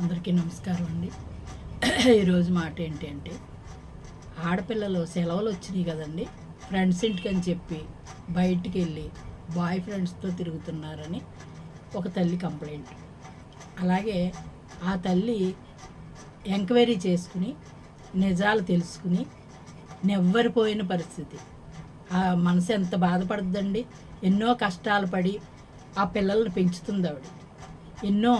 అందరికీ నమస్కారం అండి. ఈరోజు మాట ఏంటి అంటే ఆడపిల్లలు సెలవులు వచ్చినాయి కదండి ఫ్రెండ్స్ ఇంటికి అని చెప్పి బయటికి వెళ్ళి బాయ్ ఫ్రెండ్స్తో తిరుగుతున్నారని ఒక తల్లి కంప్లైంట్. అలాగే ఆ తల్లి ఎంక్వైరీ చేసుకుని నిజాలు తెలుసుకుని నెవ్వరిపోయిన పరిస్థితి. ఆ మనసు ఎంత బాధపడుతుందండి ఎన్నో కష్టాలు పడి ఆ పిల్లల్ని పెంచుతుంది ఆవిడ. ఎన్నో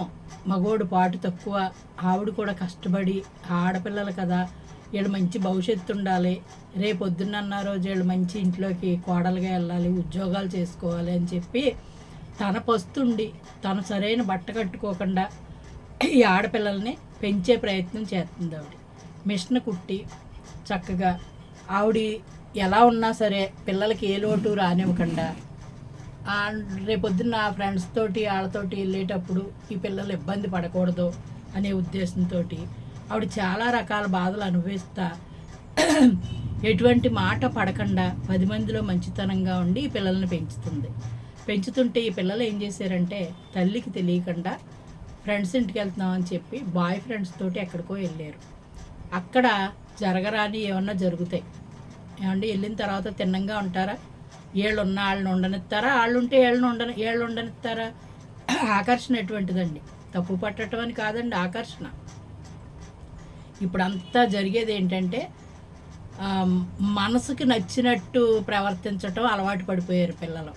మగోడు పాటు తక్కువ. ఆవిడ కూడా కష్టపడి ఆడపిల్లలు కదా వీళ్ళు మంచి భవిష్యత్తు ఉండాలి. రేపు పొద్దున్న రోజు వీళ్ళు మంచి ఇంట్లోకి కోడలుగా వెళ్ళాలి ఉద్యోగాలు చేసుకోవాలి అని చెప్పి తన పస్తుండి తను సరైన బట్ట కట్టుకోకుండా ఈ ఆడపిల్లల్ని పెంచే ప్రయత్నం చేస్తుంది ఆవిడ. మిషన్ కుట్టి చక్కగా ఆవిడ ఎలా ఉన్నా సరే పిల్లలకి ఏ లోటు రానివ్వకుండా రేపొద్దున రేపొద్దున్న ఆ ఫ్రెండ్స్ తోటి వాళ్ళతోటి వెళ్ళేటప్పుడు ఈ పిల్లలు ఇబ్బంది పడకూడదు అనే ఉద్దేశంతో ఆవిడ చాలా రకాల బాధలు అనుభవిస్తా. ఎటువంటి మాట పడకుండా పది మందిలో మంచితనంగా ఉండి ఈ పిల్లల్ని పెంచుతుంది. పెంచుతుంటే ఈ పిల్లలు ఏం చేశారంటే తల్లికి తెలియకుండా ఫ్రెండ్స్ ఇంటికి వెళ్తున్నామని చెప్పి బాయ్ ఫ్రెండ్స్ తోటి ఎక్కడికో వెళ్ళారు. అక్కడ జరగరాని ఏమన్నా జరుగుతాయి. ఏమంటే వెళ్ళిన తర్వాత తిన్నంగా ఉంటారా? ఏళ్ళు ఉన్న వాళ్ళని ఉండనిస్తారా? వాళ్ళు ఉంటే ఏళ్ళని ఉండని ఏళ్ళు ఉండనిస్తారా? ఆకర్షణ ఎటువంటిదండి? తప్పు పట్టడం అని కాదండి ఆకర్షణ. ఇప్పుడు అంతా జరిగేది ఏంటంటే మనసుకి నచ్చినట్టు ప్రవర్తించటం అలవాటు పడిపోయారు పిల్లలు.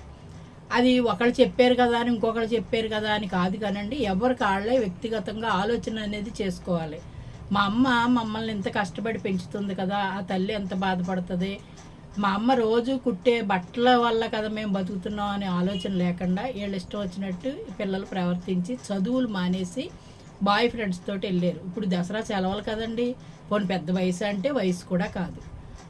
అది ఒకళ్ళు చెప్పారు కదా అని ఇంకొకళ్ళు చెప్పారు కదా అని కాదు కానండి ఎవరికి వాళ్ళే వ్యక్తిగతంగా ఆలోచన అనేది చేసుకోవాలి. మా అమ్మ మమ్మల్ని ఎంత కష్టపడి పెంచుతుంది కదా ఆ తల్లి ఎంత బాధపడుతుంది మా అమ్మ రోజు కుట్టే బట్టల వల్ల కదా మేము బతుకుతున్నాం అనే ఆలోచన లేకుండా వీళ్ళు ఇష్టం వచ్చినట్టు పిల్లలు ప్రవర్తించి చదువులు మానేసి బాయ్ ఫ్రెండ్స్ తోటి వెళ్ళారు. ఇప్పుడు దసరా సెలవులు కదండి. పోనీ పెద్ద వయసు అంటే వయసు కూడా కాదు.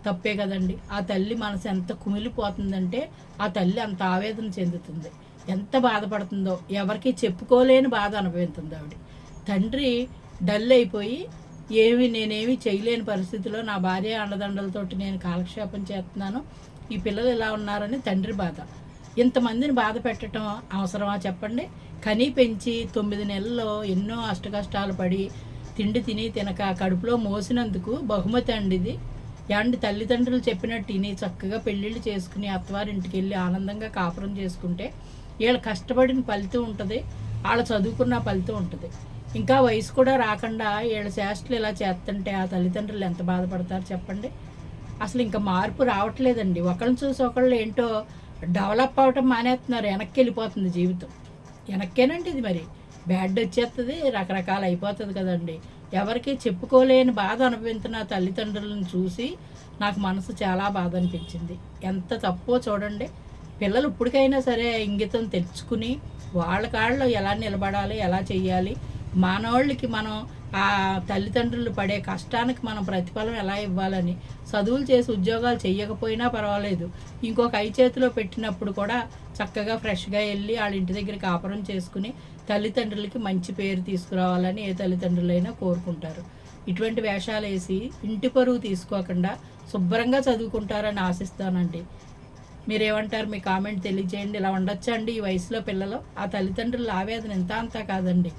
తప్పే కదండి. ఆ తల్లి మనసు ఎంత కుమిలిపోతుందంటే ఆ తల్లి అంత ఆవేదన చెందుతుంది. ఎంత బాధపడుతుందో ఎవరికి చెప్పుకోలేని బాధ అనుభవిస్తుంది ఆవిడ. తండ్రి డల్ అయిపోయి ఏమి నేనేమి చేయలేని పరిస్థితిలో నా భార్య అండదండలతోటి నేను కాలక్షేపం చేస్తున్నాను. ఈ పిల్లలు ఇలా ఉన్నారని తండ్రి బాధ. ఇంతమందిని బాధ పెట్టడం అవసరమా చెప్పండి. కనీ పెంచి తొమ్మిది నెలల్లో ఎన్నో అష్టకష్టాలు పడి తిండి తిని తినక కడుపులో మోసినందుకు బహుమతి అండి ఇది. యాండి తల్లిదండ్రులు చెప్పినట్టు తిని చక్కగా పెళ్ళిళ్ళు చేసుకుని అత్తవారింటికి వెళ్ళి ఆనందంగా కాపురం చేసుకుంటే వీళ్ళు కష్టపడిన ఫలితం ఉంటుంది. వాళ్ళు చదువుకున్న ఫలితం ఉంటుంది. ఇంకా వయసు కూడా రాకుండా ఏడు చేష్టలు ఇలా చేస్తుంటే ఆ తల్లిదండ్రులు ఎంత బాధపడతారు చెప్పండి? అసలు ఇంకా మార్పు రావట్లేదండి. ఒకళ్ళని చూసి ఒకళ్ళు ఏంటో డెవలప్ అవటం మానేస్తున్నారు. వెనక్కి వెళ్ళిపోతుంది జీవితం. వెనక్కేనండి ఇది మరి. బ్యాడ్ వచ్చేస్తుంది రకరకాలు అయిపోతుంది కదండి. ఎవరికి చెప్పుకోలేని బాధ అనుభవించిన తల్లిదండ్రులను చూసి నాకు మనసు చాలా బాధ అనిపించింది. ఎంత తప్పో చూడండి. పిల్లలు ఇప్పటికైనా సరే ఇంగితం తెచ్చుకుని వాళ్ళ కాళ్ళు ఎలా నిలబడాలి ఎలా చేయాలి మానవాళ్ళకి మనం ఆ తల్లిదండ్రులు పడే కష్టానికి మనం ప్రతిఫలం ఎలా ఇవ్వాలని చదువులు చేసి ఉద్యోగాలు చేయకపోయినా పర్వాలేదు. ఇంకొక ఐ చేతిలో పెట్టినప్పుడు కూడా చక్కగా ఫ్రెష్గా వెళ్ళి వాళ్ళ ఇంటి దగ్గర కాపురం చేసుకుని తల్లిదండ్రులకి మంచి పేరు తీసుకురావాలని ఏ తల్లిదండ్రులైనా కోరుకుంటారు. ఇటువంటి వేషాలు వేసి ఇంటి పరువు తీసుకోకుండా శుభ్రంగా చదువుకుంటారని ఆశిస్తానండి. మీరేమంటారు? మీ కామెంట్ తెలియజేయండి. ఇలా ఉండొచ్చండి ఈ వయసులో పిల్లలు? ఆ తల్లిదండ్రుల ఆవేదన ఎంత అంతా కాదండి.